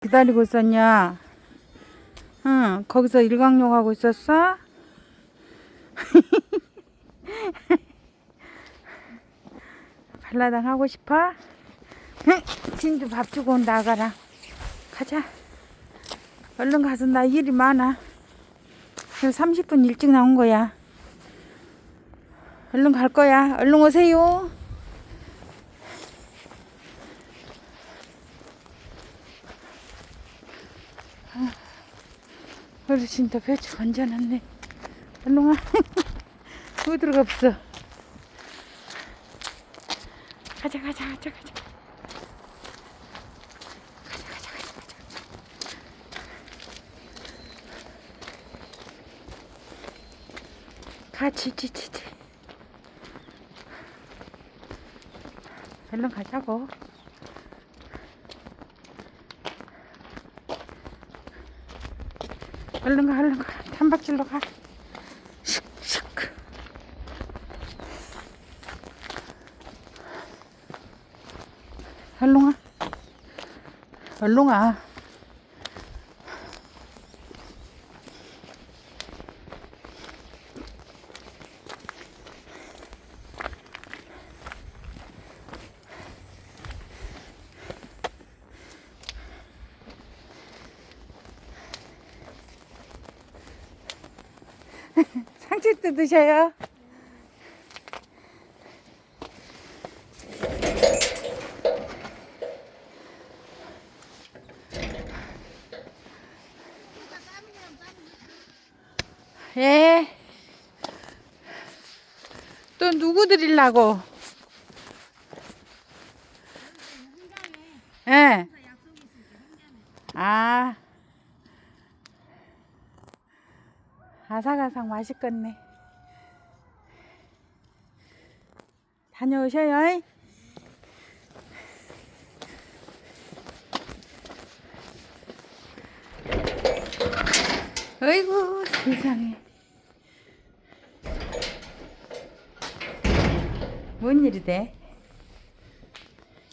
기다리고 있었냐? 응, 거기서 일광욕 하고 있었어? 발라당 하고 싶어? 응, 진주 밥 주고 아가랑. 가자. 얼른 가서 나 일이 많아. 그래서 30분 일찍 나온 거야. 얼른 갈 거야. 얼른 오세요. 어르신도 배추 건져놨네. 얼른 와. 어디가 없어. 가자, 가자, 가자, 가자. 가자, 가자, 가자, 가자. 같이, 치, 치, 치. 얼른 가자고. 얼른 가, 얼른 가. 단박질로 가. 슉, 슉. 얼른 와. 얼른 와. 상추 뜯으셔요. 예. 또 누구 드리려고? 예. 아. 아삭아삭 맛있겠네. 다녀오셔요. 이. 어이구 세상에. 뭔 일이 돼?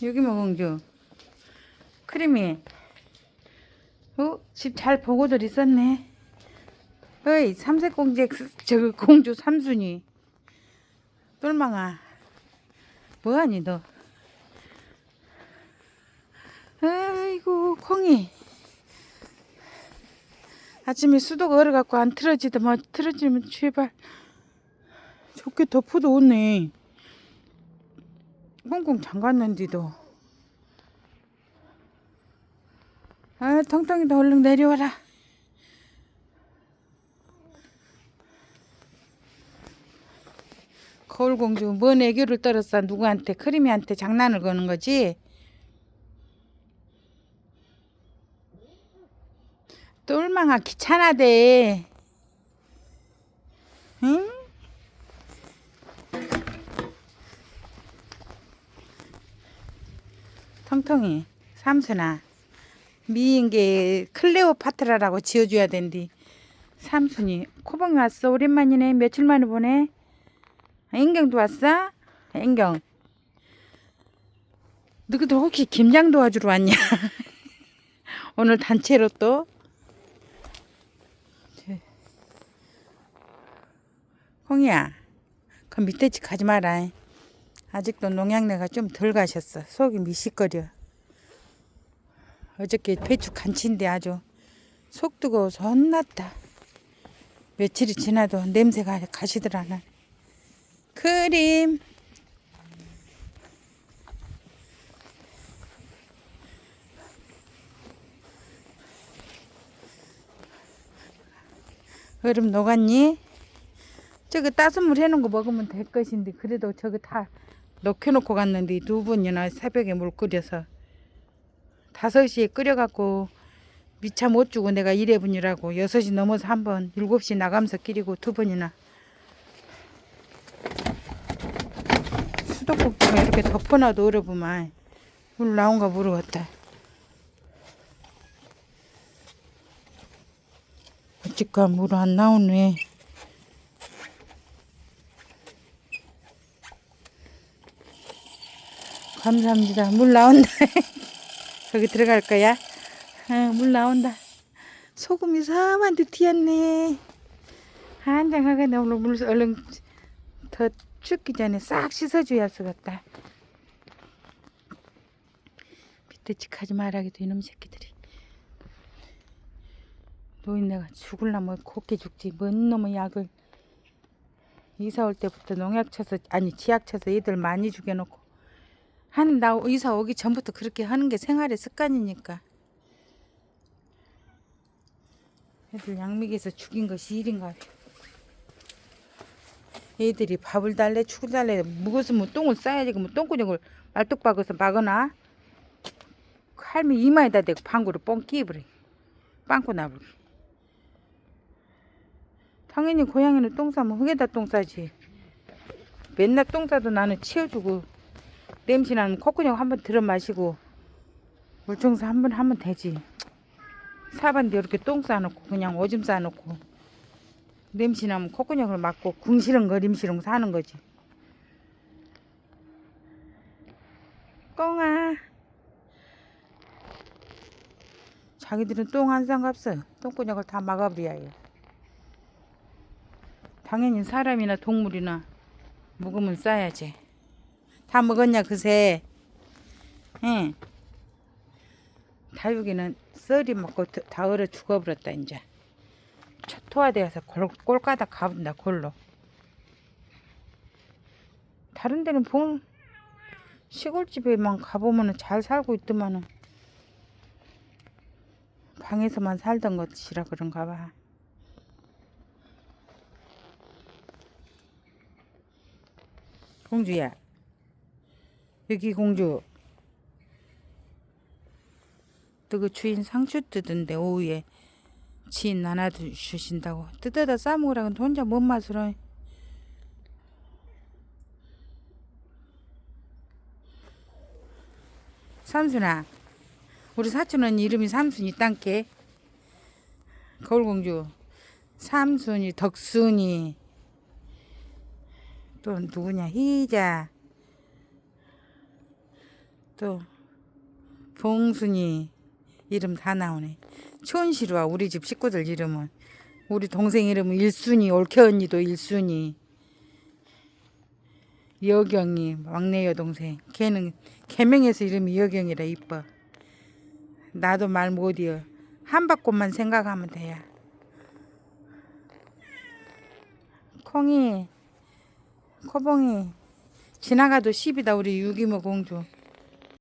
여기 뭐 공주. 크림이. 어? 집 잘 보고들 있었네. 어이 삼색 공주 저 공주 삼순이. 똘망아 뭐하니 너? 아이고 콩이. 아침에 수도가 얼어갖고 안 틀어지다 뭐 틀어지면 제발. 좋게 덮어도 오네. 꽁꽁 잠갔는데도 아 텅텅이도 얼른 내려와라 거울공주 뭔 애교를 떨었어? 누구한테 크림이한테 장난을 거는 거지? 똘망아 귀찮아대. 응? 텅텅이 삼순아 미인계 클레오파트라라고 지어줘야 된디. 삼순이 코봉 왔어. 오랜만이네. 며칠 만에 보네 앵경도 왔어? 앵경. 너희들 혹시 김장 도와주러 왔냐? 오늘 단체로 또? 홍이야, 그 밑에 집 가지 마라. 아직도 농약내가 좀 덜 가셨어. 속이 미식거려. 어저께 배추 간치인데 아주 속 뜨거워서 혼났다. 며칠이 지나도 냄새가 가시더라. 나. 크림 얼음 녹았니? 저거 따순 물 해놓은 거 먹으면 될 것인데 그래도 저거 다 녹여놓고 갔는데 두 번이나 새벽에 물 끓여서 다섯 시에 끓여갖고 미차 못 주고 내가 일해 분이라고 여섯 시 넘어서 한 번 일곱 시 나가면서 끓이고 두 번이나 수도꼭지가 이렇게 덮어놔도 얼어보만 물 나온가 모르겠다. 어찌까 물 안 나오네. 감사합니다. 물 나온다. 거기 들어갈 거야? 아, 물 나온다. 소금이 사만도 튀었네. 한장하게 오늘 물 얼른 더 춥기 전에 싹 씻어줘야 쓰겠다. 비트치 하지 말아기도 이놈 새끼들이. 노인네가 죽을라 뭐 곱게 죽지 뭔 놈의 약을 이사 올 때부터 농약 쳐서 아니 지약 쳐서 애들 많이 죽여놓고 한 나 이사 오기 전부터 그렇게 하는 게 생활의 습관이니까 애들 양미기에서 죽인 것이 일인가 봐. 애들이 밥을 달래 죽을 달래. 묵었으면 똥을 싸야지. 그러면 똥구녕을 말뚝 박아서 막거나? 할미 이마에다 대고 방구를 뻥 끼버려. 빵꾸 나버려. 당연히 고양이는 똥 싸면 흙에다 똥 싸지. 맨날 똥 싸도 나는 치워주고 냄새 나면 콧구녕 한번 들어 마시고 물청소 한번 하면 되지. 사반데 이렇게 똥 싸놓고 그냥 오줌 싸놓고 냄새 나면 콧구녕을 막고 궁시렁거림시렁 사는 거지. 꽁아. 자기들은 똥안 상갑어 똥구녕을 다 막아버려야 해 당연히 사람이나 동물이나 묵으면 싸야지. 다 먹었냐 그새? 응 다육이는 썰이 먹고 더- 다 얼어 죽어버렸다 이제. 초 토화되어서 골, 꼴가닥 가본다 골로. 다른 데는 봉 시골집에만 가보면 잘 살고 있더만은 방에서만 살던 것이라 그런가 봐. 공주야 여기 공주 너 그 주인 상추 뜯은데 오후에 지인 나눠 주신다고. 뜯어다 싸먹으라고 혼자 뭔 맛으로? 삼순아 우리 사촌은 이름이 삼순이 땅게. 거울공주 삼순이 덕순이. 또 누구냐? 희자. 또 봉순이 이름 다 나오네. 촌시루와 우리 집 식구들 이름은. 우리 동생 이름은 일순이 올케 언니도 일순이. 여경이 막내 여동생. 걔는 개명해서 이름이 여경이라 이뻐. 나도 말 못이여. 한바꽃만 생각하면 돼야. 콩이 코봉이 지나가도 10이다 우리 유기모 공주